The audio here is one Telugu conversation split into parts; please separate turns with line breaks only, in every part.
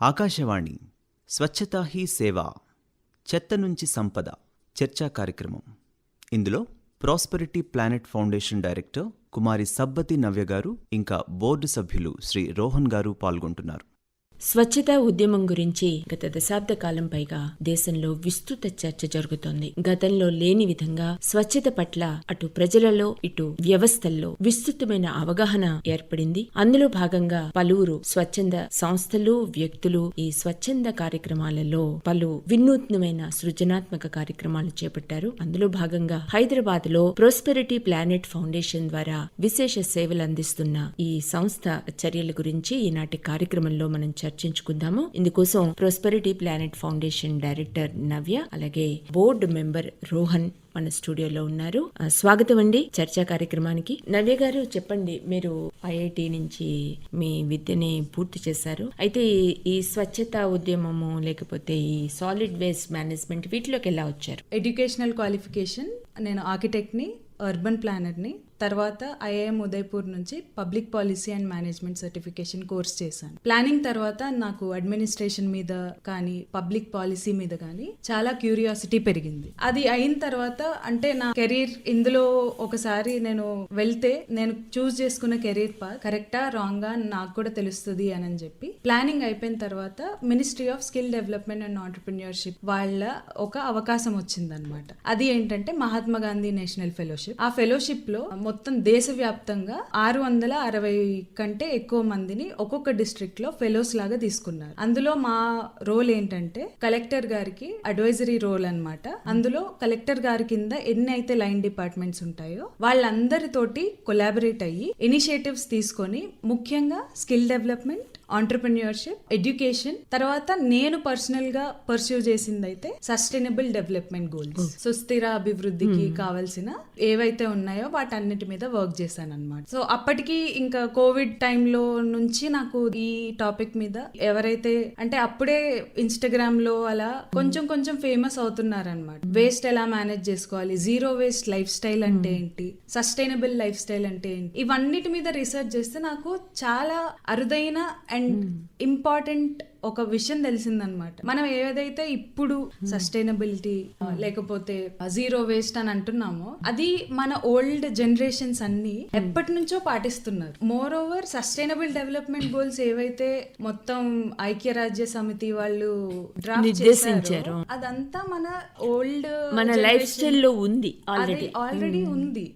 ఆకాశవాణి స్వచ్ఛతా హీ సేవ చెత్త నుంచి సంపద చర్చా కార్యక్రమం. ఇందులో prosperity planet foundation director Kumari Sabbathi Navya గారు ఇంకా బోర్డు సభ్యులు శ్రీ రోహన్ గారు పాల్గొంటున్నారు.
స్వచ్ఛత ఉద్యమం గురించి గత దశాబ్ద కాలం పైగా దేశంలో విస్తృత చర్చ జరుగుతోంది. గతంలో లేని విధంగా స్వచ్ఛత పట్ల అటు ప్రజలలో ఇటు వ్యవస్థల్లో విస్తృతమైన అవగాహన ఏర్పడింది. అందులో భాగంగా పలువురు స్వచ్ఛంద సంస్థలు వ్యక్తులు ఈ స్వచ్ఛంద కార్యక్రమాలలో పలు వినూత్నమైన సృజనాత్మక కార్యక్రమాలు చేపట్టారు. అందులో భాగంగా హైదరాబాద్లో ప్రోస్పెరిటీ ప్లానెట్ ఫౌండేషన్ ద్వారా విశేష సేవలు అందిస్తున్న ఈ సంస్థ చర్యల గురించి ఈనాటి కార్యక్రమంలో మనం చర్చించుకుందాము. ఇందుకోసం prosperity planet foundation director Navya అలాగే బోర్డు మెంబర్ రోహన్ మన స్టూడియోలో ఉన్నారు. స్వాగతం అండి చర్చా కార్యక్రమానికి. నవ్య గారు చెప్పండి మీరు ఐఐటి నుంచి మీ విద్యని పూర్తి చేశారు. అయితే ఈ- ఈ స్వచ్ఛత ఉద్యమము లేకపోతే ఈ సాలిడ్ వేస్ట్ మేనేజ్మెంట్ వీటిలోకి ఎలా వచ్చారు?
ఎడ్యుకేషనల్ క్వాలిఫికేషన్ నేను ఆర్కిటెక్ట్ని అర్బన్ ప్లానర్ని తర్వాత ఐఐఎం ఉదయ్పూర్ నుంచి public policy and management certification course చేశాను. ప్లానింగ్ తర్వాత నాకు అడ్మినిస్ట్రేషన్ మీద కానీ పబ్లిక్ పాలసీ మీద కానీ చాలా క్యూరియాసిటీ పెరిగింది. అది అయిన తర్వాత అంటే నా కెరీర్ ఇందులో ఒకసారి నేను వెళ్తే నేను చూస్ చేసుకున్న కెరీర్ పాత్ కరెక్టా రాంగా నాకు కూడా తెలుస్తుంది అని చెప్పి ప్లానింగ్ అయిపోయిన తర్వాత ministry of skill development and entrepreneurship వాళ్ళ ఒక అవకాశం వచ్చిందనమాట అది ఏంటంటే మహాత్మా గాంధీ నేషనల్ ఫెలోషిప్. ఆ ఫెలోషిప్లో మొత్తం దేశవ్యాప్తంగా ఆరు వందల అరవై కంటే ఎక్కువ మందిని ఒక్కొక్క డిస్ట్రిక్ట్లో ఫెలోస్ లాగా తీసుకున్నారు. అందులో మా రోల్ ఏంటంటే కలెక్టర్ గారికి అడ్వైజరీ రోల్ అనమాట అందులో కలెక్టర్ గారి కింద ఎన్ని అయితే లైన్ డిపార్ట్మెంట్స్ ఉంటాయో వాళ్ళందరితోటి కొలాబరేట్ అయ్యి ఇనిషియేటివ్స్ తీసుకొని ముఖ్యంగా స్కిల్ డెవలప్మెంట్ ఆంటర్ప్రిన్యూర్షిప్ ఎడ్యుకేషన్ తర్వాత నేను పర్సనల్గా పర్సూ చేసింది అయితే సస్టైనబుల్ డెవలప్మెంట్ గోల్స్ సుస్థిర అభివృద్ధికి కావాల్సిన ఏవైతే ఉన్నాయో వాటన్నిటి మీద వర్క్ చేశాను అనమాట సో అప్పటికి ఇంకా కోవిడ్ టైంలో నుంచి నాకు ఈ టాపిక్ మీద ఎవరైతే అంటే అప్పుడే ఇన్స్టాగ్రామ్లో అలా కొంచెం కొంచెం ఫేమస్ అవుతున్నారు అనమాట వేస్ట్ ఎలా మేనేజ్ చేసుకోవాలి? జీరో వేస్ట్ లైఫ్ స్టైల్ అంటే ఏంటి? సస్టైనబుల్ లైఫ్ స్టైల్ అంటే ఏంటి? ఇవన్నిటి మీద రీసెర్చ్ చేస్తే నాకు చాలా అరుదైన అండ్ ఇంపార్టెంట్ ఒక విషయం తెలిసిందనమాట. మనం ఏదైతే ఇప్పుడు సస్టైనబిలిటీ లేకపోతే జీరో వేస్ట్ అని అంటున్నామో అది మన ఓల్డ్ జనరేషన్స్ అన్ని ఎప్పటి నుంచో పాటిస్తున్నారు. Moreover sustainable development goals ఏవైతే మొత్తం ఐక్యరాజ్య సమితి వాళ్ళు
నిర్దేశించారు.
చేశారో అదంతా మన ఓల్డ్
మన లైఫ్ స్టైల్లో ఉంది ఆల్రెడీ
ఆల్రెడీ ఉంది.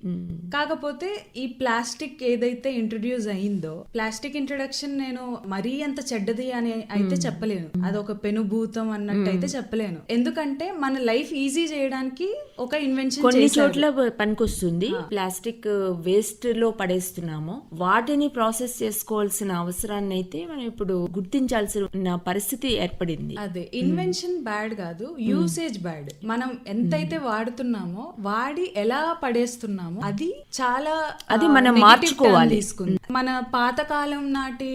కాకపోతే ఈ ప్లాస్టిక్ ఏదైతే ఇంట్రడ్యూస్ అయిందో ప్లాస్టిక్ ఇంట్రడక్షన్ నేను మరీ అంత చెడ్డది అని అయితే చెప్పలేను. అదొక పెనుభూతం అన్నట్టు అయితే చెప్పలేను. ఎందుకంటే మన లైఫ్ ఈజీ చేయడానికి ఒక ఇన్వెన్షన్
కొన్ని చోట్ల పనికొస్తుంది. ప్లాస్టిక్ వేస్ట్లో పడేస్తున్నాము. వాటిని ప్రాసెస్ చేసుకోవాల్సిన అవసరాన్ని అయితే మనం ఇప్పుడు గుర్తించాల్సిన పరిస్థితి ఏర్పడింది.
అదే ఇన్వెన్షన్ బ్యాడ్ కాదు యూసేజ్ బ్యాడ్ మనం ఎంతైతే వాడుతున్నామో వాడి ఎలా పడేస్తున్నామో అది చాలా
అది మనం మార్చుకోవాలి.
తీసుకుంది. మన పాతకాలం నాటి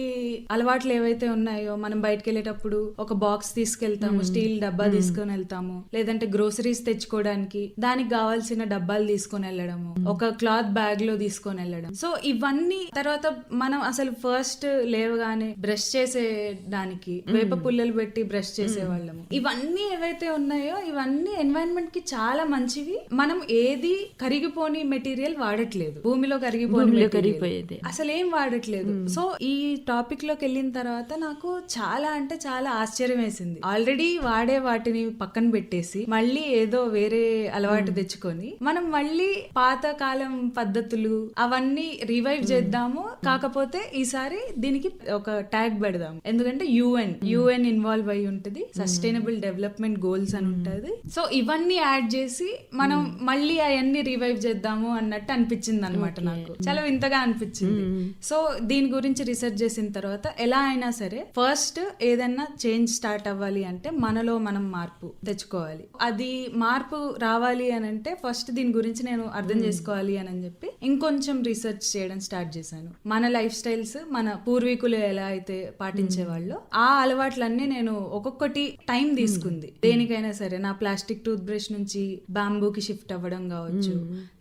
అలవాట్లు ఏవైతే ఉన్నాయో మనం బయటకు వెళ్ళేటప్పుడు ఒక బాక్స్ తీసుకెళ్తాము స్టీల్ డబ్బా తీసుకొని వెళ్తాము. లేదంటే గ్రోసరీస్ తెచ్చుకోవడానికి దానికి కావాల్సిన డబ్బాలు తీసుకొని వెళ్ళడము. ఒక క్లాత్ బ్యాగ్లో తీసుకొని వెళ్ళడం. సో ఇవన్నీ తర్వాత మనం అసలు ఫస్ట్ లేవగానే బ్రష్ చేసే దానికి వేప పుల్లలు పెట్టి బ్రష్ చేసే వాళ్ళము ఇవన్నీ ఏవైతే ఉన్నాయో ఇవన్నీ ఎన్వైరన్మెంట్కి చాలా మంచివి. మనం ఏది కరిగిపోని మెటీరియల్ వాడట్లేదు. భూమిలో కరిగిపోని.
కరిగిపోయేది.
అసలు ఏం వాడట్లేదు సో ఈ టాపిక్లోకి వెళ్ళిన తర్వాత నాకు చాలా అంటే చాలా ఆశ్చర్యం వేసింది. ఆల్రెడీ వాడే వాటిని పక్కన పెట్టేసి మళ్ళీ ఏదో వేరే అలవాటు తెచ్చుకొని మనం మళ్ళీ పాత కాలం పద్ధతులు అవన్నీ రివైవ్ చేద్దాము. కాకపోతే ఈసారి దీనికి ఒక ట్యాగ్ పెడదాం ఎందుకంటే యుఎన్ యుఎన్ ఇన్వాల్వ్ అయి ఉంటది. సస్టైనబుల్ డెవలప్మెంట్ గోల్స్ అని ఉంటది. సో ఇవన్నీ యాడ్ చేసి మనం మళ్ళీ అవన్నీ రివైవ్ చేద్దాము అన్నట్టు అనిపించింది అనమాట నాకు. చాలా వింతగా అనిపించింది. సో దీని గురించి రీసెర్చ్ చేసిన తర్వాత ఎలా అయినా సరే ఫస్ట్ ఏదైనా చేంజ్ స్టార్ట్ అవ్వాలి అంటే మనలో మనం మార్పు తెచ్చుకోవాలి. అది మార్పు రావాలి అని అంటే ఫస్ట్ దీని గురించి నేను అర్థం చేసుకోవాలి అని చెప్పి ఇంకొంచెం రీసెర్చ్ చేయడం స్టార్ట్ చేశాను. మన లైఫ్ స్టైల్స్ మన పూర్వీకులు ఎలా అయితే పాటించేవాళ్ళో ఆ అలవాట్లన్నీ నేను ఒక్కొక్కటి టైం తీసుకుంది. దేనికైనా సరే నా ప్లాస్టిక్ టూత్ బ్రష్ నుంచి బాంబూకి షిఫ్ట్ అవ్వడం కావచ్చు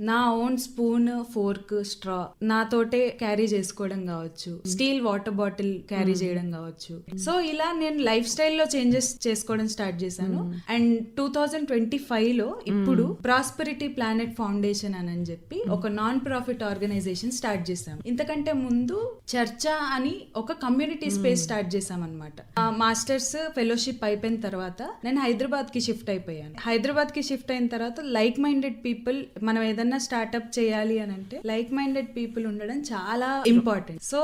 నా ఓన్ స్పూన్ ఫోర్క్ స్ట్రా నాతోటే క్యారీ చేసుకోవడం కావచ్చు స్టీల్ వాటర్ బాటిల్ క్యారీ చేయడం కావచ్చు. సో ఇలా ఇలా నేను లైఫ్ స్టైల్లో చేంజెస్ చేసుకోవడం స్టార్ట్ చేశాను. అండ్ టూ థౌజండ్ ట్వంటీ ఫైవ్లో ఇప్పుడు ప్రాస్పెరిటీ ప్లానెట్ ఫౌండేషన్ అని అని చెప్పి ఒక నాన్ ప్రాఫిట్ ఆర్గనైజేషన్ స్టార్ట్ చేశాం ఇంతకంటే ముందు చర్చ అని ఒక కమ్యూనిటీ స్పేస్ స్టార్ట్ చేశాం అనమాట మాస్టర్స్ ఫెలోషిప్ అయిపోయిన తర్వాత నేను హైదరాబాద్కి షిఫ్ట్ అయిపోయాను. హైదరాబాద్కి షిఫ్ట్ అయిన తర్వాత లైక్ మైండెడ్ పీపుల్ మనం ఏదన్నా స్టార్ట్అప్ చేయాలి అని అంటే లైక్ మైండెడ్ పీపుల్ ఉండడం చాలా ఇంపార్టెంట్. సో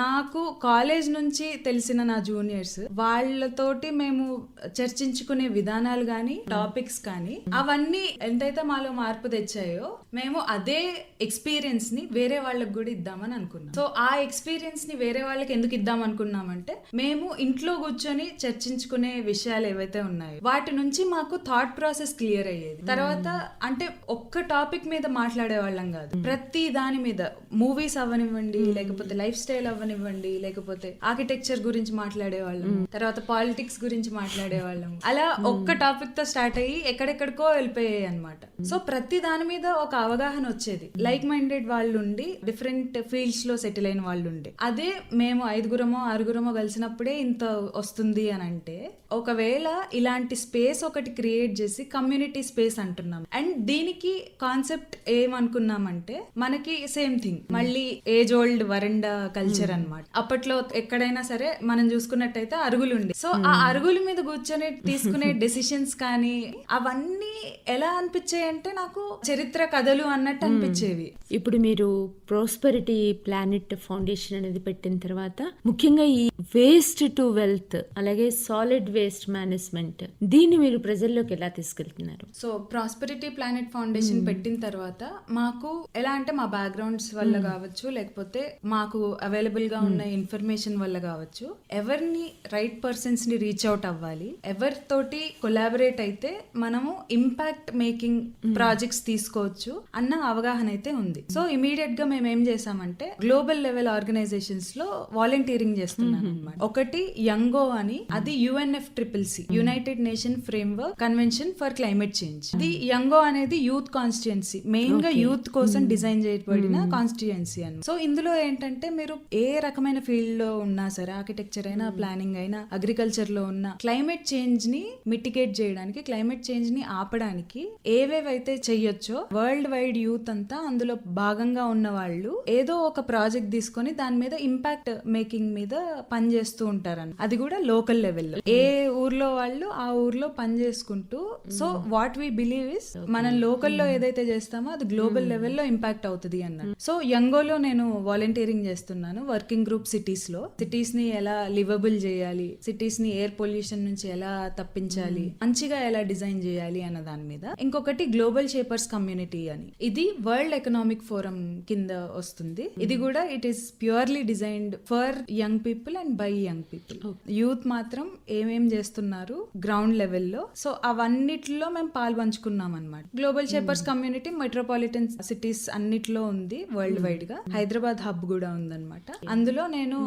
నాకు కాలేజ్ నుంచి తెలిసిన నా జూనియర్స్ వాళ్ళతోటి మేము చర్చించుకునే విధానాలు కానీ టాపిక్స్ కానీ అవన్నీ ఎంతైతే మాలో మార్పు తెచ్చాయో మేము అదే ఎక్స్పీరియన్స్ని వేరే వాళ్ళకి కూడా ఇద్దామని అనుకున్నాం. సో ఆ ఎక్స్పీరియన్స్ని వేరే వాళ్ళకి ఎందుకు ఇద్దాం అనుకున్నామంటే మేము ఇంట్లో కూర్చొని చర్చించుకునే విషయాలు ఏవైతే ఉన్నాయో వాటి నుంచి మాకు థాట్ ప్రాసెస్ క్లియర్ అయ్యేది. తర్వాత అంటే ఒక్క టాపిక్ మీద మాట్లాడే వాళ్ళం కాదు. ప్రతి దాని మీద మూవీస్ అవ్వనివ్వండి లేకపోతే లైఫ్ స్టైల్ అవ్వనివ్వండి లేకపోతే ఆర్కిటెక్చర్ గురించి మాట్లాడే వాళ్ళం. తర్వాత పాలిటిక్స్ గురించి మాట్లాడే వాళ్ళం అలా ఒక్క టాపిక్తో స్టార్ట్ అయ్యి ఎక్కడెక్కడికో వెళ్ళిపోయాయి అనమాట సో ప్రతి దాని మీద ఒక అవగాహన వచ్చేది. లైక్ మైండెడ్ వాళ్ళు ఉండి డిఫరెంట్ ఫీల్డ్స్లో సెటిల్ అయిన వాళ్ళు ఉండి అదే మేము ఐదుగురమో ఆరుగురమో కలిసినప్పుడే ఇంత వస్తుంది అని అంటే ఒకవేళ ఇలాంటి స్పేస్ ఒకటి క్రియేట్ చేసి కమ్యూనిటీ స్పేస్ అంటున్నాం. అండ్ దీనికి కాన్సెప్ట్ ఏమనుకున్నామంటే మనకి సేమ్ థింగ్. మళ్ళీ ఏజ్ ఓల్డ్ వరండా కల్చర్ అన్నమాట. అప్పట్లో ఎక్కడైనా సరే మనం చూసుకున్నట్టయితే అరుగులు ఉండి సో ఆ అరుగుల మీద కూర్చొని తీసుకునే డెసిషన్స్ కానీ అవన్నీ ఎలా అనిపించాయి అంటే నాకు చరిత్ర కథలు అన్నట్టు అనిపించేవి.
ఇప్పుడు మీరు ప్రోస్పరిటీ ప్లానెట్ ఫౌండేషన్ అనేది పెట్టిన తర్వాత ముఖ్యంగా ఈ వేస్ట్ టు వెల్త్ అలాగే సాలిడ్ వేస్ట్ మేనేజ్మెంట్ దీన్ని మీరు ప్రజల్లోకి ఎలా తీసుకెళ్తున్నారు?
సో ప్రాస్పెరిటీ ప్లానెట్ ఫౌండేషన్ పెట్టిన తర్వాత మాకు ఎలా అంటే మా బ్యాక్గ్రౌండ్స్ వల్ల కావచ్చు లేకపోతే మాకు అవైలబుల్గా ఉన్న ఇన్ఫర్మేషన్ వల్ల కావచ్చు ఎవరిని రైట్ పర్సన్స్ని రీచ్ అవుట్ అవ్వాలి. ఎవరితోటి కొలాబరేట్ అయితే మనము ఇంపాక్ట్ మేకింగ్ ప్రాజెక్ట్స్ తీసుకోవచ్చు అన్న అవగాహన అయితే ఉంది. సో ఇమీడియట్గా మేము ఏం చేసామంటే గ్లోబల్ లెవెల్ ఆర్గనైజేషన్స్లో వాలంటీరింగ్ చేస్తున్నాను అన్నమాట. ఒకటి యంగో అని అది UNF triple C united nation framework convention for climate change ఇది యంగో అనేది యూత్ కాన్స్టిట్యున్సీ మెయిన్గా యూత్ కోసం డిజైన్ చేయబడిన కాన్స్టిట్యుయెన్సీ అని సో ఇందులో ఏంటంటే మీరు ఏ రకమైన ఫీల్డ్లో ఉన్నా సరే ఆర్కిటెక్చర్ అయినా ప్లానింగ్ అయినా అగ్రికల్చర్లో ఉన్న క్లైమేట్ చేంజ్ని మిటిగేట్ చేయడానికి క్లైమేట్ చేంజ్ని ఆపడానికి ఏవేవైతే చెయ్యొచ్చో వరల్డ్ వైడ్ యూత్ అంతా అందులో భాగంగా ఉన్న వాళ్ళు ఏదో ఒక ప్రాజెక్ట్ తీసుకొని దాని మీద ఇంపాక్ట్ మేకింగ్ మీద పని చేస్తూ ఉంటారని. అది కూడా లోకల్ లెవెల్లో ఏ ఊర్లో వాళ్ళు ఆ ఊర్లో పని చేసుకుంటూ so what we believe is మనం లోకల్లో ఏదైతే చేస్తామో అది గ్లోబల్ లెవెల్లో ఇంపాక్ట్ అవుతుంది అన్నట్టు సో యంగోలో నేను వాలంటీరింగ్ చేస్తున్నాను వర్కింగ్ గ్రూప్ సిటీస్లో. సిటీస్ని ఎలా లివబుల్ చేయాలి? సిటీస్ని ఎయిర్ పొల్యూషన్ నుంచి ఎలా తప్పించాలి? మంచిగా ఎలా డిజైన్ చేయాలి అన్న దాని మీద. ఇంకొకటి గ్లోబల్ షేపర్స్ కమ్యూనిటీ అని. ఇది వరల్డ్ ఎకనామిక్ ఫోరం కింద వస్తుంది. ఇది కూడా it is purely designed for young people and by young people youth మాత్రం ఏమేం చేస్తున్నారు? గ్రౌండ్ లెవెల్లో సో అవన్నిటిలో మేము పాల్పంచుకున్నాం అనమాట global shapers community metropolitan cities అన్నిట్లో ఉంది వరల్డ్ వైడ్గా. హైదరాబాద్ హబ్ కూడా ఉందన్నమాట. అందులో నేను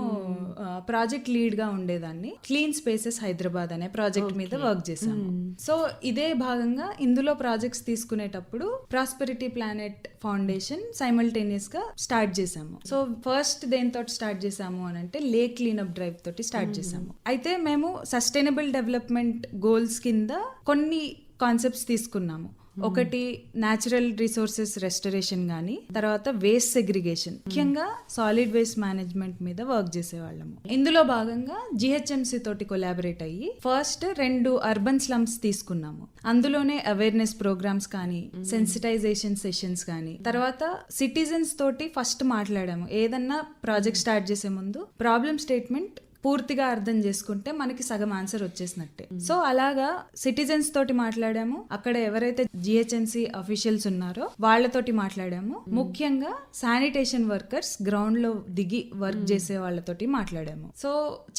ప్రాజెక్ట్ లీడ్గా ఉండేదాన్ని. క్లీన్ స్పేసెస్ హైదరాబాద్ అనే ప్రాజెక్ట్ మీద వర్క్ చేశాను సో ఇదే భాగంగా ఇందులో ప్రాజెక్ట్స్ తీసుకునేటప్పుడు ప్రాస్పెరిటీ ప్లానెట్ ఫౌండేషన్ సైమల్టేనియస్గా స్టార్ట్ చేసాము సో ఫస్ట్ దేనితో స్టార్ట్ చేసాము అని అంటే లేక్ క్లీనప్ డ్రైవ్ తోటి స్టార్ట్ చేసాము అయితే మేము సస్టైనబుల్ డెవలప్మెంట్ గోల్స్ కింద కొన్ని కాన్సెప్ట్స్ తీసుకున్నాము. ఒకటి న్యాచురల్ రిసోర్సెస్ రెస్టరేషన్ కానీ తర్వాత వేస్ట్ సెగ్రిగేషన్ ముఖ్యంగా సాలిడ్ వేస్ట్ మేనేజ్మెంట్ మీద వర్క్ చేసేవాళ్ళము. ఇందులో భాగంగా జిహెచ్ఎంసి తోటి కొలాబరేట్ అయ్యి ఫస్ట్ రెండు అర్బన్ స్లమ్స్ తీసుకున్నాము. అందులోనే అవేర్నెస్ ప్రోగ్రామ్స్ కానీ సెన్సిటైజేషన్ సెషన్స్ కానీ తర్వాత సిటిజన్స్ తోటి ఫస్ట్ మాట్లాడాము. ఏదన్నా ప్రాజెక్ట్ స్టార్ట్ చేసే ముందు ప్రాబ్లమ్ స్టేట్మెంట్ పూర్తిగా అర్థం చేసుకుంటే మనకి సగం ఆన్సర్ వచ్చేసినట్టే. సో అలాగా సిటిజన్స్ తోటి మాట్లాడాము. అక్కడ ఎవరైతే జిహెచ్ఎన్సి అఫీషియల్స్ ఉన్నారో వాళ్ళతోటి మాట్లాడాము. ముఖ్యంగా శానిటేషన్ వర్కర్స్ గ్రౌండ్లో దిగి వర్క్ చేసే వాళ్ళతోటి మాట్లాడాము. సో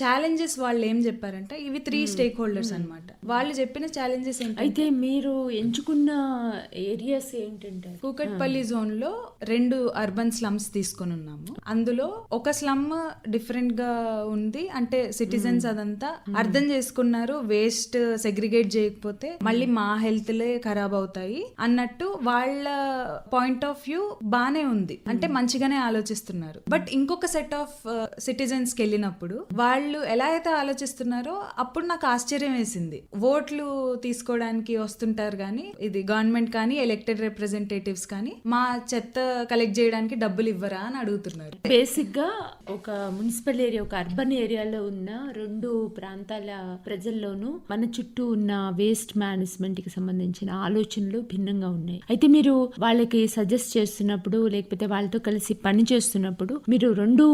ఛాలెంజెస్ వాళ్ళు ఏం చెప్పారంటే ఇవి త్రీ స్టేక్ హోల్డర్స్ అన్నమాట. వాళ్ళు చెప్పిన ఛాలెంజెస్
అయితే మీరు ఎంచుకున్న ఏరియాస్ ఏంటంటే
కూకట్పల్లి జోన్లో రెండు అర్బన్ స్లమ్స్ తీసుకొని ఉన్నాము. అందులో ఒక స్లమ్ డిఫరెంట్గా ఉంది అంటే సిటిజన్స్ అదంతా అర్థం చేసుకున్నారు వేస్ట్ సెగ్రిగేట్ చేయకపోతే మళ్ళీ మా హెల్త్లే ఖరాబ్ అవుతాయి అన్నట్టు వాళ్ళ పాయింట్ ఆఫ్ వ్యూ బానే ఉంది. అంటే మంచిగానే ఆలోచిస్తున్నారు. బట్ ఇంకొక సెట్ ఆఫ్ సిటిజన్స్కి వెళ్ళినప్పుడు వాళ్ళు ఎలా అయితే ఆలోచిస్తున్నారో అప్పుడు నాకు ఆశ్చర్యం వేసింది. ఓట్లు తీసుకోవడానికి వస్తుంటారు కానీ ఇది గవర్నమెంట్ కానీ ఎలక్టెడ్ రిప్రజెంటేటివ్స్ కానీ మా చెత్త కలెక్ట్ చేయడానికి డబ్బులు ఇవ్వరా అని అడుగుతున్నారు.
బేసిక్గా ఒక మున్సిపల్ ఏరియా ఒక అర్బన్ ఏరియాలో ఉన్న రెండు ప్రాంతాల ప్రజల్లోనూ మన చుట్టూ ఉన్న వేస్ట్ మేనేజ్మెంట్కి సంబంధించిన ఆలోచనలు భిన్నంగా ఉన్నాయి. అయితే మీరు వాళ్ళకి సజెస్ట్ చేస్తున్నప్పుడు లేకపోతే వాళ్ళతో కలిసి పని చేస్తున్నప్పుడు మీరు రెండు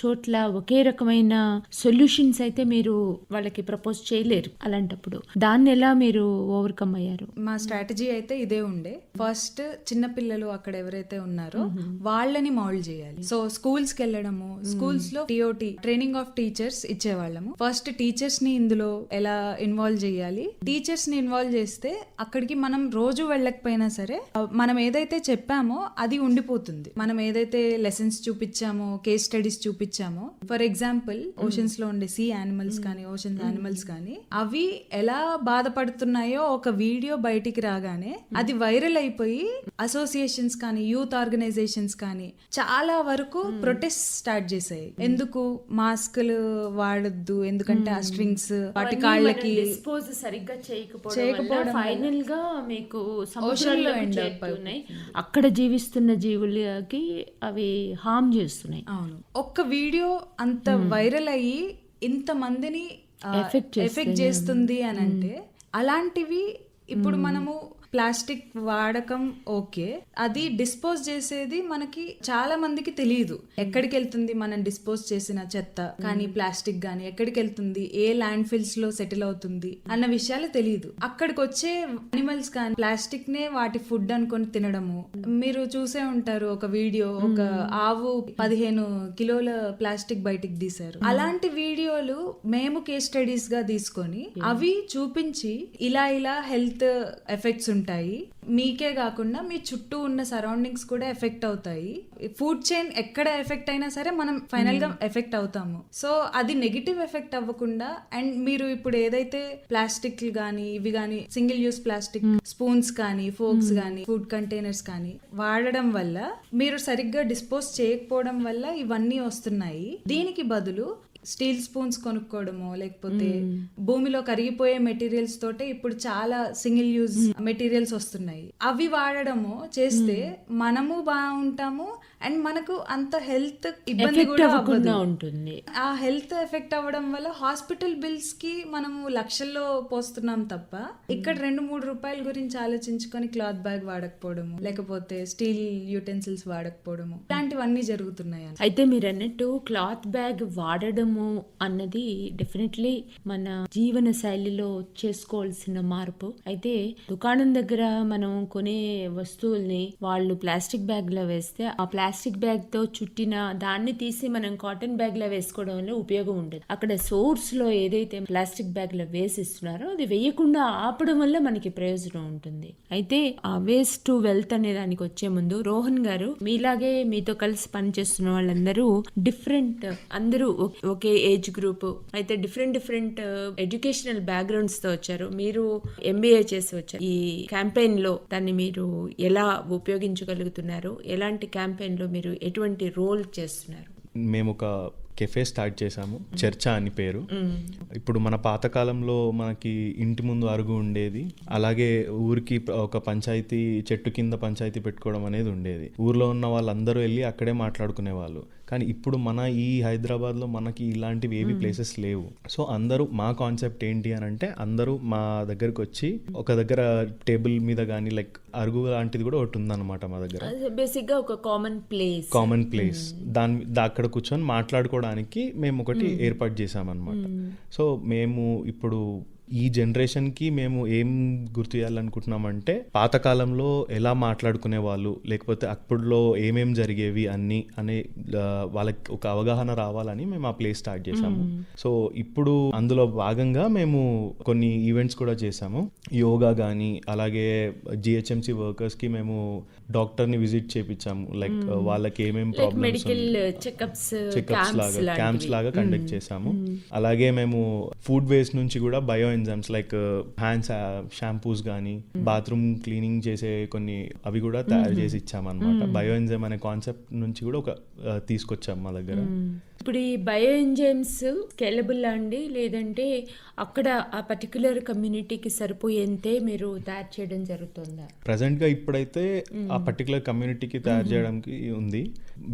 చోట్ల ఒకే రకమైన సొల్యూషన్స్ అయితే మీరు వాళ్ళకి ప్రపోజ్ చేయలేరు అలాంటప్పుడు. దాన్ని ఎలా మీరు ఓవర్కమ్ అయ్యారు?
మా స్ట్రాటజీ అయితే ఇదే ఉండే. ఫస్ట్ చిన్న పిల్లలు అక్కడ ఎవరైతే ఉన్నారో వాళ్ళని మౌల్డ్ చేయాలి. సో స్కూల్స్కి వెళ్ళడము స్కూల్స్లో టిఓటి ట్రైనింగ్ ఆఫ్ టీచర్స్ ఇచ్చేవాళ్ళము. ఫస్ట్ టీచర్స్ని ఇందులో ఎలా ఇన్వాల్వ్ చేయాలి? టీచర్స్ని ఇన్వాల్వ్ చేస్తే అక్కడికి మనం రోజు వెళ్ళకపోయినా సరే మనం ఏదైతే చెప్పామో అది ఉండిపోతుంది. మనం ఏదైతే లెసన్స్ చూపించామో కేస్ స్టడీస్ చూపించామో ఫర్ ఎగ్జాంపుల్ ఓషన్స్లో ఉండే సీ యానిమల్స్ కానీ ఓషన్స్ యానిమల్స్ కానీ అవి ఎలా బాధపడుతున్నాయో ఒక వీడియో బయటికి రాగానే అది వైరల్ అయిపోయి అసోసియేషన్స్ కానీ యూత్ ఆర్గనైజేషన్స్ కానీ చాలా వరకు ప్రొటెస్ట్ స్టార్ట్ చేశాయి. ఎందుకు? మాస్కులు వాడొద్దు ఎందుకంటే ఆ స్ట్రింగ్స్ వాటి కాళ్ళకి
డిస్పోజ్ సరిగ్గా చేయకపోవడం
చేయకపోవడం
ఫైనల్గా మీకు సముద్రంలో చేరుతున్నాయి. అక్కడ జీవిస్తున్న జీవులకి అవి హామ్ చేస్తున్నాయి.
అవును. ఒక్క వీడియో అంత వైరల్ అయ్యి ఇంత మందిని
Affect
ఎఫెక్ట్ చేస్తుంది. అని అంటే అలాంటివి ఇప్పుడు మనము ప్లాస్టిక్ వాడకం ఓకే. అది డిస్పోజ్ చేసేది మనకి చాలా మందికి తెలియదు ఎక్కడికి వెళ్తుంది మనం డిస్పోజ్ చేసిన చెత్త కానీ ప్లాస్టిక్ గానీ ఎక్కడికి వెళ్తుంది? ఏ ల్యాండ్ ఫిల్స్లో సెటిల్ అవుతుంది? అన్న విషయాలు తెలియదు అక్కడికి వచ్చే అనిమల్స్ కానీ ప్లాస్టిక్ నే వాటి ఫుడ్ అనుకొని తినడము. మీరు చూసే ఉంటారు ఒక వీడియో ఒక ఆవు పదిహేను కిలోల ప్లాస్టిక్ బయటికి తీశారు. అలాంటి వీడియోలు మేము కేస్ స్టడీస్గా తీసుకొని అవి చూపించి ఇలా ఇలా హెల్త్ ఎఫెక్ట్స్ ఉంటాయి. మీకే కాకుండా మీ చుట్టూ ఉన్న సరౌండింగ్స్ కూడా ఎఫెక్ట్ అవుతాయి. ఫుడ్ చైన్ ఎక్కడ ఎఫెక్ట్ అయినా సరే మనం ఫైనల్గా ఎఫెక్ట్ అవుతాము. సో అది నెగిటివ్ ఎఫెక్ట్ అవ్వకుండా అండ్ మీరు ఇప్పుడు ఏదైతే ప్లాస్టిక్ కానీ ఇవి కానీ సింగిల్ యూస్ ప్లాస్టిక్ స్పూన్స్ కానీ ఫోక్స్ కానీ ఫుడ్ కంటైనర్స్ కానీ వాడడం వల్ల మీరు సరిగ్గా డిస్పోజ్ చేయకపోవడం వల్ల ఇవన్నీ వస్తున్నాయి. దీనికి బదులు స్టీల్ స్పూన్స్ కొనుక్కోవడమో లేకపోతే భూమిలో కరిగిపోయే మెటీరియల్స్ తోటే ఇప్పుడు చాలా సింగిల్ యూజ్ మెటీరియల్స్ వస్తున్నాయి. అవి వాడడము చేస్తే మనము బాగుంటాము అండ్ మనకు అంత హెల్త్ ఇబ్బంది కూడా
ఉంటుంది.
ఆ హెల్త్ ఎఫెక్ట్ అవ్వడం వల్ల హాస్పిటల్ బిల్స్కి మనము లక్షల్లో పోస్తున్నాం తప్ప ఇక్కడ రెండు మూడు రూపాయల గురించి ఆలోచించుకొని క్లాత్ బ్యాగ్ వాడకపోవడము లేకపోతే స్టీల్ యూటెన్సిల్స్ వాడకపోవడము ఇలాంటివన్నీ జరుగుతున్నాయి
అయితే మీరు అన్నట్టు క్లాత్ బ్యాగ్ వాడడము అన్నది డెఫినెట్లీ మన జీవన శైలిలో చేసుకోవాల్సిన మార్పు. అయితే దుకాణం దగ్గర మనం కొనే వస్తువుల్ని వాళ్ళు ప్లాస్టిక్ బ్యాగ్లో వేస్తే ఆ ప్లాస్టిక్ బ్యాగ్తో చుట్టిన దాన్ని తీసి మనం కాటన్ బ్యాగ్లో వేసుకోవడం వల్ల ఉపయోగం ఉండదు. అక్కడ సోర్స్లో ఏదైతే ప్లాస్టిక్ బ్యాగ్లో వేసిస్తున్నారో అది వేయకుండా ఆపడం వల్ల మనకి ప్రయోజనం ఉంటుంది. అయితే ఆ వేస్ట్ టు వెల్త్ అనే దానికి వచ్చే ముందు రోహన్ గారు మీలాగే మీతో కలిసి పనిచేస్తున్న వాళ్ళందరూ డిఫరెంట్ అందరూ ఒకే ఏజ్ గ్రూప్ అయితే డిఫరెంట్ డిఫరెంట్ ఎడ్యుకేషనల్ బ్యాక్గ్రౌండ్స్తో వచ్చారు. మీరు ఎంబీఏ చేసి వచ్చారు. ఈ క్యాంపెయిన్లో దాన్ని మీరు ఎలా ఉపయోగించగలుగుతున్నారు? ఎలాంటి క్యాంపెయిన్ లో మీరు ఎటువంటి రోల్ చేస్తున్నారు?
మేము ఒక కెఫే స్టార్ట్ చేసాము చర్చ అని పేరు. ఇప్పుడు మన పాతకాలంలో మనకి ఇంటి ముందు అరుగు ఉండేది అలాగే ఊరికి ఒక పంచాయతీ చెట్టు కింద పంచాయతీ పెట్టుకోవడం అనేది ఉండేది. ఊర్లో ఉన్న వాళ్ళందరూ వెళ్ళి అక్కడే మాట్లాడుకునే వాళ్ళు కానీ ఇప్పుడు మన ఈ హైదరాబాద్లో మనకి ఇలాంటివి ఏవి ప్లేసెస్ లేవు. సో అందరూ మా కాన్సెప్ట్ ఏంటి అని అంటే అందరూ మా దగ్గరకు వచ్చి ఒక దగ్గర టేబుల్ మీద కానీ లైక్ అరుగు లాంటిది కూడా ఒకటి ఉందన్నమాట మా దగ్గర.
బేసిక్గా ఒక కామన్ ప్లేస్
కామన్ ప్లేస్ దాని దా- అక్కడ కూర్చొని మాట్లాడుకోవడానికి మేము ఒకటి ఏర్పాటు చేసామన్నమాట సో మేము ఇప్పుడు ఈ జనరేషన్కి మేము ఏం గుర్తు చేయాలనుకుంటున్నామంటే పాతకాలంలో ఎలా మాట్లాడుకునే వాళ్ళు లేకపోతే అప్పుడులో ఏమేం జరిగేవి అన్ని అనే వాళ్ళకి ఒక అవగాహన రావాలని మేము ఆ ప్లే స్టార్ట్ చేసాము సో ఇప్పుడు అందులో భాగంగా మేము కొన్ని ఈవెంట్స్ కూడా చేసాము యోగా కానీ అలాగే జిహెచ్ఎంసి వర్కర్స్కి మేము డాక్టర్ని విజిట్ చేపించాము లైక్ వాళ్ళకి ఏమేం
లైక్
ప్రాబ్లమ్స్
చెకప్స్
లాగా క్యాంప్స్ లాగా కండక్ట్ చేసాము అలాగే మేము ఫుడ్ వేస్ట్ నుంచి కూడా bio enzymes like hands shampoos కానీ బాత్రూమ్ క్లీనింగ్ చేసే కొన్ని అవి కూడా తయారు చేసి ఇచ్చామన్నమాట. బయో ఎంజైమ్ అనే కాన్సెప్ట్ నుంచి కూడా ఒక ఆ, తీసుకొచ్చాం మా దగ్గర.
ఇప్పుడు ఈ బయో ఎంజైమ్స్ స్కేలబుల్ అండి? లేదంటే అక్కడ ఆ పర్టికులర్ కమ్యూనిటీకి సరిపోయేంతే మీరు తయారు చేయడం జరుగుతుందా?
ప్రజెంట్గా ఇప్పుడైతే ఆ పర్టికులర్ కమ్యూనిటీకి తయారు చేయడానికి ఉంది.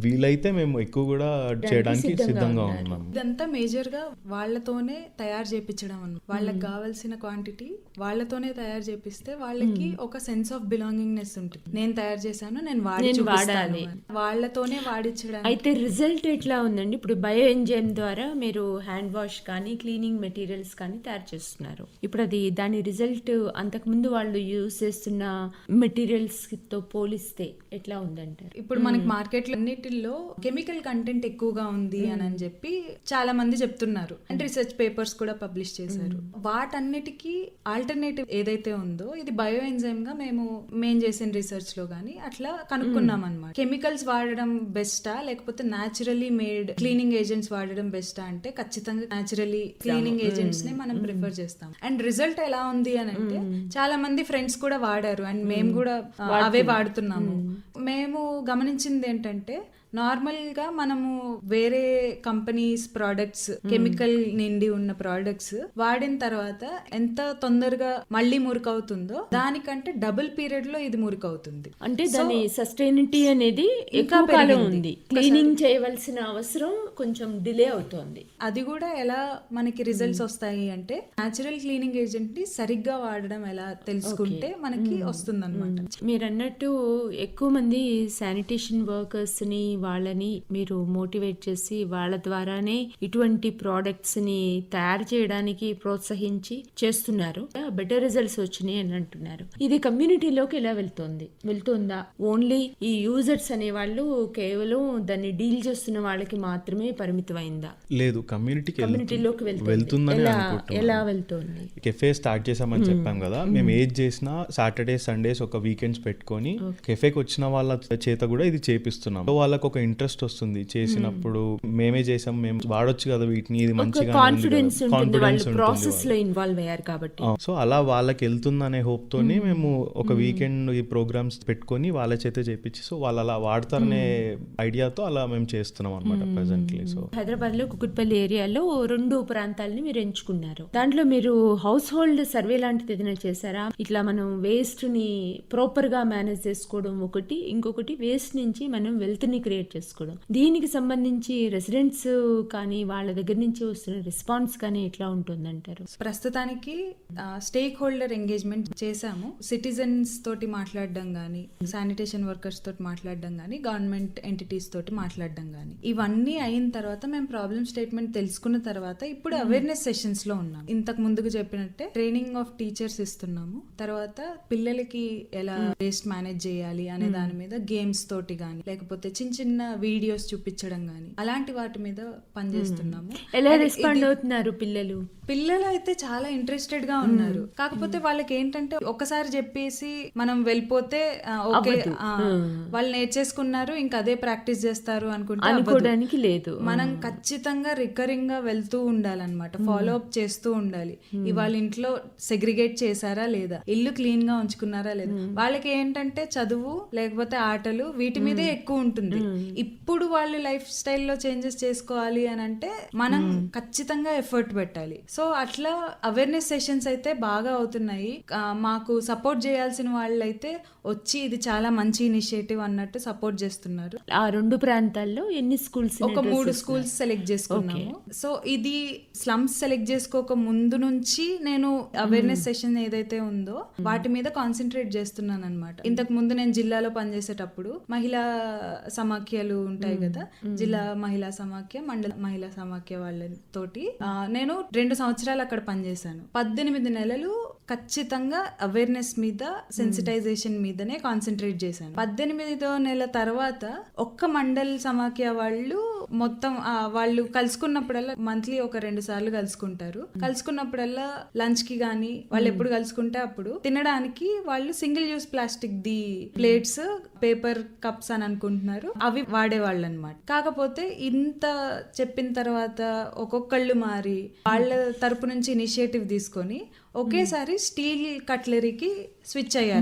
వీలైతే మేము ఎక్కువ కూడా చేయడానికి సిద్ధంగా ఉన్నాం.
ఇదంతా మేజర్గా వాళ్ళతోనే తయారు చేపించడం అన్నమాట. వాళ్ళకి కావాల్సిన క్వాంటిటీ వాళ్ళతోనే తయారు చేపిస్తే వాళ్ళకి ఒక సెన్స్ ఆఫ్ బిలాంగింగ్నెస్ ఉంటుంది. నేను తయారు చేశాను నేను వాడి
వాడాలి.
వాళ్ళతోనే వాడించడానికి
అయితే రిజల్ట్ ఎట్లా ఉందండి? ఇప్పుడు బయో ఎంజైమ్ ద్వారా మీరు హ్యాండ్ వాష్ కానీ క్లీనింగ్ మెటీరియల్స్ కానీ తయారు చేస్తున్నారు. ఇప్పుడు అది దాని రిజల్ట్ అంతకుముందు వాళ్ళు యూజ్ చేస్తున్న మెటీరియల్స్తో పోలిస్తే ఎట్లా ఉందంటారు?
ఇప్పుడు మనకి మార్కెట్ అన్నిటిలో కెమికల్ కంటెంట్ ఎక్కువగా ఉంది అని అని చెప్పి చాలా మంది చెప్తున్నారు. అండ్ రీసెర్చ్ పేపర్స్ కూడా పబ్లిష్ చేశారు. వాటన్నిటికీ ఆల్టర్నేటివ్ ఏదైతే ఉందో ఇది బయో ఎంజైమ్గా మేము మేం చేసిన రీసెర్చ్లో గానీ అట్లా కనుక్కున్నాం అనమాట కెమికల్స్ వాడడం బెస్టా లేకపోతే న్యాచురలీ మేడ్ క్లీనింగ్ ఏజెంట్స్ వాడడం బెస్టా అంటే ఖచ్చితంగా న్యాచురలీ క్లీనింగ్ ఏజెంట్స్ నే మనం ప్రిఫర్ చేస్తాం. అండ్ రిజల్ట్ ఎలా ఉంది అని అంటే చాలా మంది ఫ్రెండ్స్ కూడా వాడారు. అండ్ మేము కూడా ఆ, అవే వాడుతున్నాము. మేము గమనించింది ఏంటంటే నార్మల్గా మనము వేరే కంపెనీస్ ప్రోడక్ట్స్ కెమికల్ నిండి ఉన్న ప్రోడక్ట్స్ వాడిన తర్వాత ఎంత తొందరగా మళ్ళీ మురికవుతుందో దానికంటే డబుల్ పీరియడ్లో ఇది మురికవుతుంది.
అంటే దాని సస్టైనిటీ అనేది
ఇంకా
కాలం. ఉంది. క్లీనింగ్ చేయవలసిన అవసరం కొంచెం డిలే అవుతోంది.
అది కూడా ఎలా మనకి రిజల్ట్స్ వస్తాయి అంటే న్యాచురల్ క్లీనింగ్ ఏజెంట్ని సరిగ్గా వాడడం ఎలా తెలుసుకుంటే మనకి వస్తుంది
మీరు అన్నట్టు ఎక్కువ మంది శానిటేషన్ వర్కర్స్ని వాళ్ళని మీరు మోటివేట్ చేసి వాళ్ళ ద్వారానే ఇటువంటి ప్రోడక్ట్స్ని తయారు చేయడానికి ప్రోత్సహించి చేస్తున్నారు. బెటర్ రిజల్ట్స్ వచ్చినాయి అని అంటున్నారు. ఇది కమ్యూనిటీలోకి ఎలా వెళ్తుంది? వెళ్తుందా? ఓన్లీ ఈ యూజర్స్ అనే వాళ్ళు కేవలం దాన్ని డీల్ చేస్తున్న వాళ్ళకి మాత్రమే పరిమితమైందా?
లేదు కమ్యూనిటీకి
కమ్యూనిటీలోకి వెళ్తుంది.
వెళ్తుందని
ఎలా వెళ్తుంది?
కెఫే స్టార్ట్ చేసామని చెప్పాం కదా. మేము ఏది చేసినా సాటర్డే సండేస్ ఒక వీకెండ్స్ పెట్టుకొని కెఫేకి వచ్చిన వాళ్ళ చేత కూడా ఇది చేపిస్తున్నాం. వాళ్ళకి ఒక ఇంట్రెస్ట్ వస్తుంది. చేసినప్పుడు మేమే చేసాం మేము వాడొచ్చు కదా వీటిని ఇది
ఒక
మంచిగా
కాన్ఫిడెన్స్ ప్రాసెస్లో ఇన్వాల్వ్ అయ్యారు కాబట్టి.
సో అలా వాళ్ళకి వెళ్తుందనే హోప్ తోని మేము ఒక వీకెండ్ ఈ ప్రోగ్రామ్స్ పెట్టుకొని వాళ్ళ చేత చేపించి సో వాళ్ళు అలా వాడతారనే ఐడియాతో అలా మేము చేస్తున్నాం అనమాట ప్రెసెంట్లీ సో
హైదరాబాద్లో కుకుట్పల్లి ఏరియాలో రెండు ప్రాంతాలని మీరు ఎంచుకున్నారు. దాంట్లో మీరు హౌస్ హోల్డ్ సర్వే లాంటిది ఏదైనా చేశారా? ఇట్లా మనం వేస్ట్ని ప్రాపర్గా మేనేజ్ చేసుకోవడం ఒకటి ఇంకొకటి వేస్ట్ నుంచి మనం వెల్త్ని క్రియేట్ చేసుకోవడం. దీనికి సంబంధించి రెసిడెంట్స్ కానీ వాళ్ళ దగ్గర నుంచి వస్తున్న రెస్పాన్స్ కానీ ఎట్లా ఉంటుందంటారు?
ప్రస్తుతానికి స్టేక్ హోల్డర్ ఎంగేజ్మెంట్ చేశాము. సిటిజన్స్ తోటి మాట్లాడడం కానీ శానిటేషన్ వర్కర్స్ తోటి మాట్లాడడం కానీ గవర్నమెంట్ ఎంటిటీస్ తోటి మాట్లాడడం కానీ ఇవన్నీ అయిన తర్వాత మేము ప్రాబ్లమ్ స్టేట్మెంట్ తెలుసుకున్న తర్వాత ఇప్పుడు అవేర్నెస్ సెషన్స్లో ఉన్నాం. ఇంతకు ముందుకు చెప్పినట్టే ట్రైనింగ్ ఆఫ్ టీచర్స్ ఇస్తున్నాము. తర్వాత పిల్లలకి ఎలా వేస్ట్ మేనేజ్ చేయాలి అనే దాని మీద గేమ్స్ తోటి కానీ లేకపోతే చిన్న చిన్న వీడియోస్ చూపించడం కానీ అలాంటి వాటి మీద పనిచేస్తున్నాము
ఎలా రెస్పాండ్ అవుతున్నారు పిల్లలు?
పిల్లలు అయితే చాలా ఇంట్రెస్టెడ్గా ఉన్నారు. కాకపోతే వాళ్ళకి ఏంటంటే ఒకసారి చెప్పేసి మనం వెళ్ళిపోతే ఓకే వాళ్ళు నేర్చేసుకున్నారు ఇంకా అదే ప్రాక్టీస్ చేస్తారు అనుకుంటే.
అనుకోవడానికి లేదు.
మనం ఖచ్చితంగా రికరింగ్గా వెళ్తూ ఉండాలన్నమాట. ఫాలో అప్ చేస్తూ ఉండాలి. ఇవాళ ఇంట్లో సెగ్రిగేట్ చేశారా లేదా? ఇల్లు క్లీన్గా ఉంచుకున్నారా లేదా? వాళ్ళకి ఏంటంటే చదువు లేకపోతే ఆటలు వీటి మీదే ఎక్కువ ఉంటుంది. ఇప్పుడు వాళ్ళు లైఫ్ స్టైల్లో చేంజెస్ చేసుకోవాలి అని అంటే మనం ఖచ్చితంగా ఎఫర్ట్ పెట్టాలి. సో అట్లా అవేర్నెస్ సెషన్స్ అయితే బాగా అవుతున్నాయి. మాకు సపోర్ట్ చేయాల్సిన వాళ్ళైతే వచ్చి ఇది చాలా మంచి ఇనిషియేటివ్ అన్నట్టు సపోర్ట్ చేస్తున్నారు.
ఆ రెండు ప్రాంతాల్లో ఎన్ని స్కూల్స్
ఒక మూడు స్కూల్స్ సెలెక్ట్ చేసుకున్నాము. సో ఇది స్లమ్స్ సెలెక్ట్ చేసుకోక ముందు నుంచి నేను అవేర్నెస్ సెషన్ ఏదైతే ఉందో వాటి మీద కాన్సన్ట్రేట్ చేస్తున్నాను అనమాట ఇంతకు ముందు నేను జిల్లాలో పనిచేసేటప్పుడు మహిళా సమాఖ్య సమాఖ్యలు ఉంటాయి కదా జిల్లా మహిళా సమాఖ్య మండల మహిళా సమాఖ్య వాళ్ళతోటి నేను రెండు సంవత్సరాలు అక్కడ పనిచేశాను. పద్దెనిమిది నెలలు ఖచ్చితంగా అవేర్నెస్ మీద సెన్సిటైజేషన్ మీదనే కాన్సన్ట్రేట్ చేశాను. పద్దెనిమిదో నెల తర్వాత ఒక్క మండల్ సమాఖ్య వాళ్ళు మొత్తం వాళ్ళు కలుసుకున్నప్పుడల్లా మంత్లీ ఒక రెండు సార్లు కలుసుకుంటారు. కలుసుకున్నప్పుడల్లా లంచ్కి గానీ వాళ్ళు ఎప్పుడు కలుసుకుంటే అప్పుడు తినడానికి వాళ్ళు single use plastic the plates paper cups అని అనుకుంటున్నారు. అవి వాడేవాళ్ళు అనమాట కాకపోతే ఇంత చెప్పిన తర్వాత ఒక్కొక్కళ్ళు మారి వాళ్ళ తరపు నుంచి ఇనిషియేటివ్ తీసుకొని ఒకేసారి స్టీల్ కట్లరీకి స్విచ్ అయ్యారు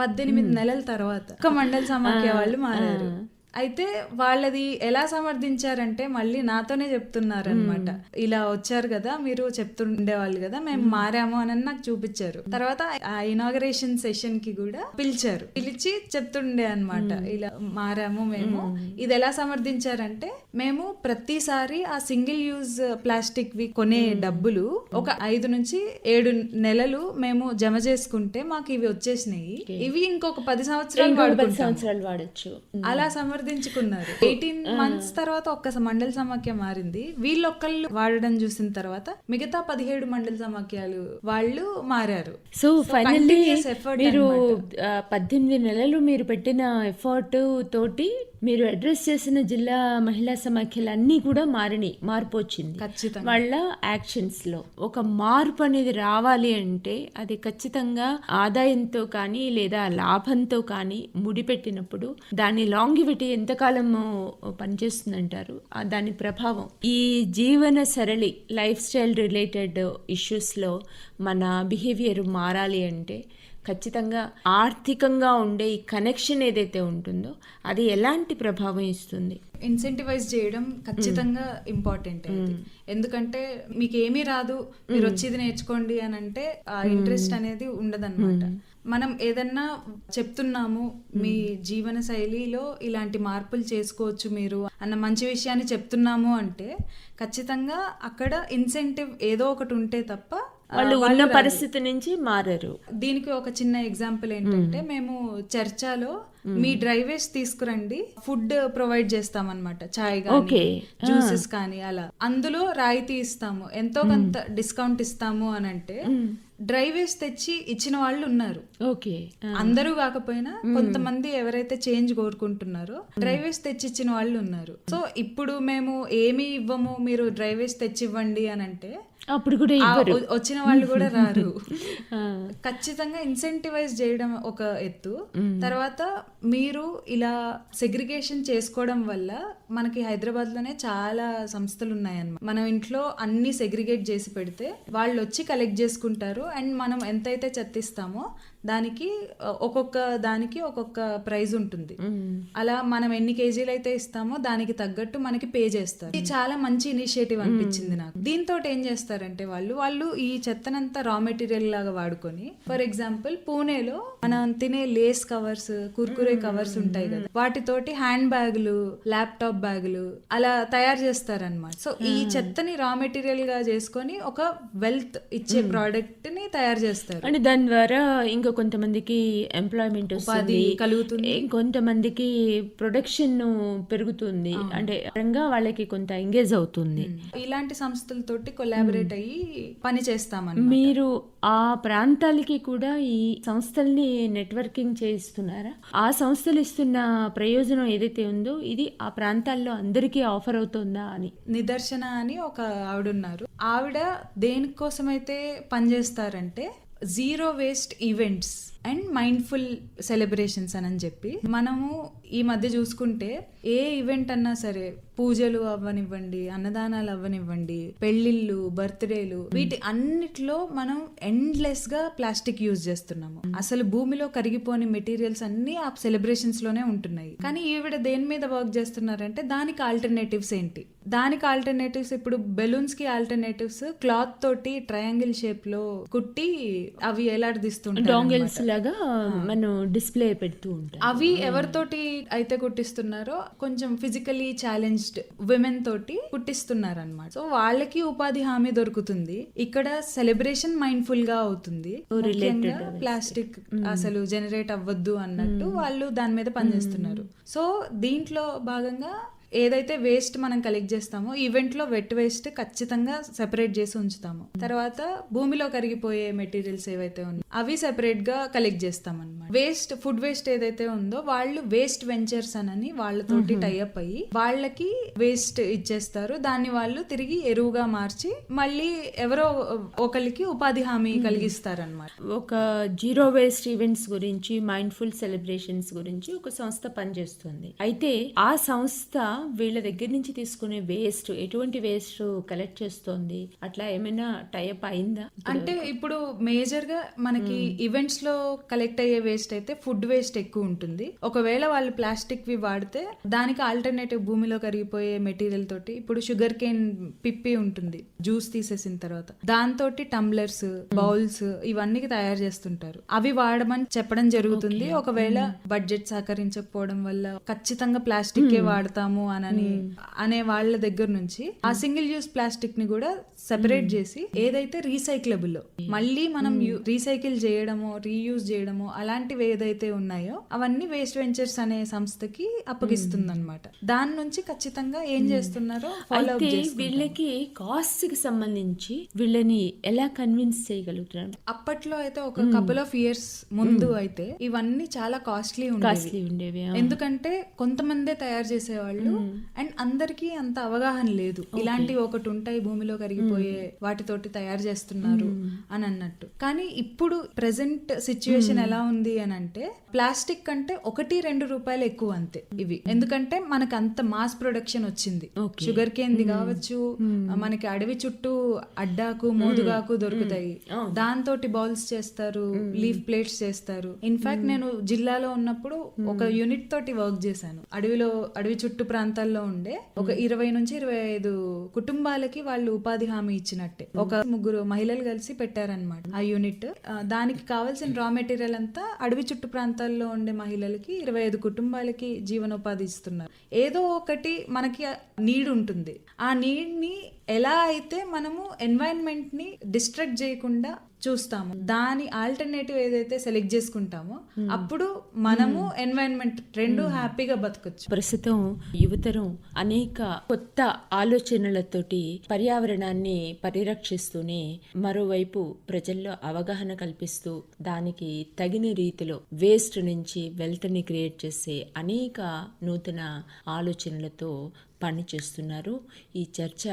పద్దెనిమిది నెలల తర్వాత. ఒక మండల సమాఖ్య వాళ్ళు మారారు. అయితే వాళ్ళది ఎలా సమర్థించారంటే మళ్ళీ నాతోనే చెప్తున్నారు అనమాట ఇలా వచ్చారు కదా మీరు చెప్తుండేవాళ్ళు కదా మేము మారాము అని నాకు చూపించారు. తర్వాత ఆ ఇనాగరేషన్ సెషన్కి కూడా పిలిచారు. పిలిచి చెప్తుండే అన్నమాట. ఇలా మారాము మేము. ఇది ఎలా సమర్థించారంటే మేము ప్రతిసారి ఆ సింగిల్ యూజ్ ప్లాస్టిక్ వి కొనే డబ్బులు ఒక ఐదు నుంచి ఏడు నెలలు మేము జమ చేసుకుంటే మాకు ఇవి వచ్చేసినాయి. ఇవి ఇంకొక పది సంవత్సరాలు
సంవత్సరాలు వాడచ్చు.
అలా సమర్థించుకున్నారు ఎయిటీన్ మంత్స్ తర్వాత ఒక్క మండల సమాఖ్య మారింది. వీళ్ళొక్కళ్ళు వాడడం చూసిన తర్వాత మిగతా పదిహేడు మండల సమాఖ్యలు వాళ్ళు మారారు.
సో ఫైనల్లీ మీరు పద్దెనిమిది నెలలు మీరు పెట్టిన ఎఫర్ట్ తోటి మీరు అడ్రస్ చేసిన జిల్లా మహిళా సమాఖ్యలు అన్నీ కూడా మారినాయి మార్పు వచ్చింది
ఖచ్చితంగా.
వాళ్ళ యాక్షన్స్లో ఒక మార్పు అనేది రావాలి అంటే అది ఖచ్చితంగా ఆదాయంతో కానీ లేదా లాభంతో కానీ ముడిపెట్టినప్పుడు దాని లాంగివిటీ ఎంతకాలం పనిచేస్తుందంటారు? దాని ప్రభావం. ఈ జీవన సరళి లైఫ్ స్టైల్ రిలేటెడ్ ఇష్యూస్లో మన బిహేవియర్ మారాలి అంటే ఖచ్చితంగా ఆర్థికంగా ఉండే ఈ కనెక్షన్ ఏదైతే ఉంటుందో అది ఎలాంటి ప్రభావం ఇస్తుంది?
ఇన్సెంటివైజ్ చేయడం ఖచ్చితంగా ఇంపార్టెంట్ ఎందుకంటే మీకు ఏమీ రాదు మీరు వచ్చి ఇది నేర్చుకోండి అని అంటే ఆ ఇంట్రెస్ట్ అనేది ఉండదన్నమాట. మనం ఏదన్నా చెప్తున్నాము మీ జీవన శైలిలో ఇలాంటి మార్పులు చేసుకోవచ్చు మీరు అన్న మంచి విషయాన్ని చెప్తున్నాము అంటే ఖచ్చితంగా అక్కడ ఇన్సెంటివ్ ఏదో ఒకటి ఉంటే తప్ప
వాళ్ళు ఉన్న. పరిస్థితి నుంచి మారరు.
దీనికి ఒక చిన్న ఎగ్జాంపుల్ ఏంటంటే మేము. చర్చాలో మీ డ్రైవేస్ తీసుకురండి ఫుడ్ ప్రొవైడ్ చేస్తాం అనమాట చాయ్. కానీ జ్యూసెస్ కానీ అలా. అందులో రాయితీ ఇస్తాము. ఎంతో కొంత డిస్కౌంట్ ఇస్తాము అని అంటే డ్రైవేస్ తెచ్చి ఇచ్చిన వాళ్ళు ఉన్నారు.
ఓకే.
అందరూ కాకపోయినా కొంతమంది ఎవరైతే చేంజ్ కోరుకుంటున్నారో డ్రైవేస్ తెచ్చిచ్చిన వాళ్ళు ఉన్నారు. సో ఇప్పుడు మేము ఏమి ఇవ్వము మీరు డ్రైవేస్ తెచ్చివ్వండి అని అంటే
అప్పుడు కూడా
వచ్చిన వాళ్ళు కూడా రారు. ఖచ్చితంగా ఇన్సెంటివైజ్ చేయడం ఒక ఎత్తు. తర్వాత మీరు ఇలా సెగ్రిగేషన్ చేసుకోవడం వల్ల మనకి హైదరాబాద్లోనే చాలా సంస్థలు ఉన్నాయన్నమాట మనం ఇంట్లో అన్ని సెగ్రిగేట్ చేసి పెడితే వాళ్ళు వచ్చి కలెక్ట్ చేసుకుంటారు. అండ్ మనం ఎంతైతే చెత్త ఇస్తామో దానికి ఒక్కొక్క దానికి ఒక్కొక్క ప్రైజ్ ఉంటుంది. అలా మనం ఎన్ని కేజీలు అయితే ఇస్తామో దానికి తగ్గట్టు మనకి పే చేస్తారు. ఇది చాలా మంచి ఇనిషియేటివ్ అనిపించింది నాకు. దీంతో ఏం చేస్తారంటే వాళ్ళు వాళ్ళు ఈ చెత్తనంతా రా మెటీరియల్ లాగా వాడుకొని ఫర్ ఎగ్జాంపుల్ పూణేలో మనం తినే లేస్ కవర్స్ కుర్కురే కవర్స్ ఉంటాయి కదా వాటితోటి హ్యాండ్ బ్యాగులు ల్యాప్టాప్ బ్యాగులు అలా తయారు చేస్తారనమాట సో ఈ చెత్తని రా మెటీరియల్గా చేసుకొని ఒక వెల్త్ ఇచ్చే ప్రోడక్ట్ని తయారు చేస్తారు.
అంటే దాని ద్వారా ఇంకా కొంతమందికి ఎంప్లాయ్మెంట్ వస్తుంది.
కలుగుతుంది.
కొంతమందికి ప్రొడక్షన్ పెరుగుతుంది. అంటే వాళ్ళకి కొంత ఎంగేజ్ అవుతుంది.
ఇలాంటి సంస్థలతోటి కొలాబరేట్ అయ్యి పని చేస్తామన్నమాట.
మీరు ఆ ప్రాంతాలకి కూడా ఈ సంస్థల్ని నెట్వర్కింగ్ చేయిస్తున్నారా? ఆ సంస్థలు ఇస్తున్న ప్రయోజనం ఏదైతే ఉందో ఇది ఆ ప్రాంతాల్లో అందరికీ ఆఫర్ అవుతుందా అని.
నిదర్శన అని ఒక ఆవిడ ఉన్నారు ఆవిడ దేనికోసమైతే పనిచేస్తారంటే zero waste events and mindful celebrations అని చెప్పి మనము ఈ మధ్య చూసుకుంటే ఏ ఈవెంట్ అన్నా సరే పూజలు అవ్వనివ్వండి అన్నదానాలు అవ్వనివ్వండి పెళ్ళిళ్ళు బర్త్డేలు వీటి అన్నిట్లో మనం ఎండ్లెస్గా ప్లాస్టిక్ యూజ్ చేస్తున్నాము. అసలు భూమిలో కరిగిపోని మెటీరియల్స్ అన్ని ఆ సెలబ్రేషన్స్లోనే ఉంటున్నాయి. కానీ ఈవిడ దేని మీద వర్క్ చేస్తున్నారంటే దానికి ఆల్టర్నేటివ్స్ ఏంటి? దానికి ఆల్టర్నేటివ్స్ ఇప్పుడు బెలూన్స్కి ఆల్టర్నేటివ్స్ క్లాత్ తోటి ట్రయాంగిల్ షేప్లో కుట్టి అవి ఎలాడదీస్తుంటారు.
లాగా మనం డిస్ప్లే పెడుతూ ఉంటాం.
అవి ఎవరితోటి అయితే కుట్టిస్తున్నారో కొంచెం ఫిజికలీ ఛాలెంజ్డ్ విమెన్ తోటి కుట్టిస్తున్నారు అనమాట సో వాళ్ళకి ఉపాధి హామీ దొరుకుతుంది. ఇక్కడ సెలబ్రేషన్ మైండ్ఫుల్గా అవుతుంది. ప్లాస్టిక్ అసలు జనరేట్ అవ్వద్దు అన్నట్టు వాళ్ళు దాని మీద పనిచేస్తున్నారు. సో దీంట్లో భాగంగా ఏదైతే వేస్ట్ మనం కలెక్ట్ చేస్తామో ఈవెంట్లో వెట్ వేస్ట్ ఖచ్చితంగా సెపరేట్ చేసి ఉంచుతాము. తర్వాత భూమిలో కరిగిపోయే మెటీరియల్స్ ఏవైతే ఉన్నాయో అవి సెపరేట్గా కలెక్ట్ చేస్తాం అనమాట వేస్ట్ ఫుడ్ వేస్ట్ ఏదైతే ఉందో వాళ్ళు వేస్ట్ వెంచర్స్ అని వాళ్ళతోటి టైఅప్ అయ్యి వాళ్ళకి వేస్ట్ ఇచ్చేస్తారు. దాన్ని వాళ్ళు తిరిగి ఎరువుగా మార్చి మళ్ళీ ఎవరో ఒకరికి ఉపాధి హామీ కలిగిస్తారనమాట
ఒక జీరో వేస్ట్ ఈవెంట్స్ గురించి మైండ్ఫుల్ సెలబ్రేషన్స్ గురించి ఒక సంస్థ పనిచేస్తుంది. అయితే ఆ సంస్థ వీళ్ళ దగ్గర నుంచి తీసుకునే వేస్ట్ ఎటువంటి వేస్ట్ కలెక్ట్ చేస్తోంది? అట్లా ఏమైనా టైప్ అయిందా?
అంటే ఇప్పుడు మేజర్గా మనకి ఈవెంట్స్లో కలెక్ట్ అయ్యే వేస్ట్ అయితే ఫుడ్ వేస్ట్ ఎక్కువ ఉంటుంది. ఒకవేళ వాళ్ళు ప్లాస్టిక్ వి వాడితే దానికి ఆల్టర్నేటివ్ భూమిలో కరిగిపోయే మెటీరియల్ తోటి ఇప్పుడు షుగర్ కేన్ పిప్పి ఉంటుంది జ్యూస్ తీసేసిన తర్వాత. దాంతో టంబ్లర్స్ బౌల్స్ ఇవన్నీ తయారు చేస్తుంటారు. అవి వాడమని చెప్పడం జరుగుతుంది. ఒకవేళ బడ్జెట్ సహకరించకపోవడం వల్ల ఖచ్చితంగా ప్లాస్టిక్ వాడతాము అనని అనే వాళ్ళ దగ్గర నుంచి ఆ సింగిల్ యూస్ ప్లాస్టిక్ని కూడా సెపరేట్ చేసి ఏదైతే రీసైక్లబుల్ మళ్ళీ మనం రీసైకిల్ చేయడమో రీయూజ్ చేయడమో అలాంటివి ఏదైతే ఉన్నాయో అవన్నీ వేస్ట్ వెంచర్స్ అనే సంస్థకి అప్పగిస్తుంది అనమాట దాని నుంచి ఖచ్చితంగా ఏం చేస్తున్నారో ఫాలో
వీళ్ళకి కాస్ట్కి సంబంధించి వీళ్ళని ఎలా కన్విన్స్ చేయగలుగుతున్నారు?
అప్పట్లో అయితే ఒక కపుల్ ఆఫ్ ఇయర్స్ ముందు అయితే ఇవన్నీ చాలా కాస్ట్లీ ఉండేవి. ఎందుకంటే కొంతమందే తయారు చేసేవాళ్ళు అండ్ అందరికీ అంత అవగాహన లేదు. ఇలాంటివి ఒకటి ఉంటాయి భూమిలో కరిగిపోయే వాటితోటి తయారు చేస్తున్నారు అని అన్నట్టు. కానీ ఇప్పుడు ప్రెసెంట్ సిచ్యువేషన్ ఎలా ఉంది అని అంటే ప్లాస్టిక్ కంటే ఒకటి రెండు రూపాయలు ఎక్కువ అంతే ఇవి. ఎందుకంటే మనకు అంత మాస్ ప్రొడక్షన్ వచ్చింది. షుగర్ కేన్ది కావచ్చు మనకి అడవి చుట్టూ అడ్డాకు మోదుగాకు దొరుకుతాయి. దాంతో బౌల్స్ చేస్తారు లీఫ్ ప్లేట్స్ చేస్తారు. ఇన్ఫాక్ట్ నేను జిల్లాలో ఉన్నప్పుడు ఒక యూనిట్ తోటి వర్క్ చేశాను. అడవిలో అడవి చుట్టూ ప్రాంతాల్లో ఉండే ఒక ఇరవై నుంచి ఇరవై ఐదు కుటుంబాలకి వాళ్ళు ఉపాధి హామీ ఇచ్చినట్టే. ఒక ముగ్గురు మహిళలు కలిసి పెట్టారనమాట ఆ యూనిట్. దానికి కావాల్సిన రా మెటీరియల్ అంతా అడవి చుట్టూ ప్రాంతాల్లో ఉండే మహిళలకి ఇరవై ఐదు కుటుంబాలకి జీవనోపాధి ఇస్తున్నారు. ఏదో ఒకటి మనకి నీడ్ ఉంటుంది. ఆ నీడ్ని ఎలా అయితే మనము ఎన్వైరన్మెంట్ని డిస్ట్రక్ట్ చేయకుండా చూస్తాము. దాని ఆల్టర్నేటివ్ ఏదైతే సెలెక్ట్ చేసుకుంటామో అప్పుడు మనము ఎన్వైరన్మెంట్ రెండు హ్యాపీగా బతకొచ్చు.
ప్రస్తుతం యువతరం అనేక కొత్త ఆలోచనలతోటి పర్యావరణాన్ని పరిరక్షిస్తూనే మరోవైపు ప్రజల్లో అవగాహన కల్పిస్తూ దానికి తగిన రీతిలో వేస్ట్ నుంచి వెల్త్ని క్రియేట్ చేసే అనేక నూతన ఆలోచనలతో పనిచేస్తున్నారు. ఈ చర్చ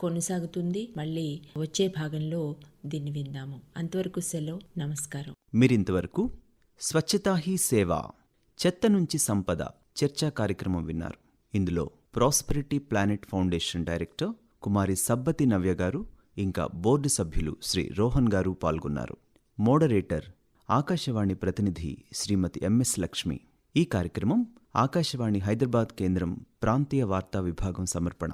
కొనసాగుతుంది. మళ్ళీ వచ్చే భాగంలో దీన్ని విందాము. అంతవరకు సెలవు. నమస్కారం.
మీరింతవరకు స్వచ్ఛతా హీ సేవ చెత్త నుంచి సంపద చర్చా కార్యక్రమం విన్నారు. ఇందులో prosperity planet foundation director Kumari Sabbathi Navya గారు ఇంకా బోర్డు సభ్యులు శ్రీ రోహన్ గారు పాల్గొన్నారు. మోడరేటర్ ఆకాశవాణి ప్రతినిధి శ్రీమతి ఎంఎస్ లక్ష్మి. ఈ కార్యక్రమం ఆకాశవాణి హైదరాబాద్ కేంద్రం ప్రాంతీయ వార్తా విభాగం సమర్పణ.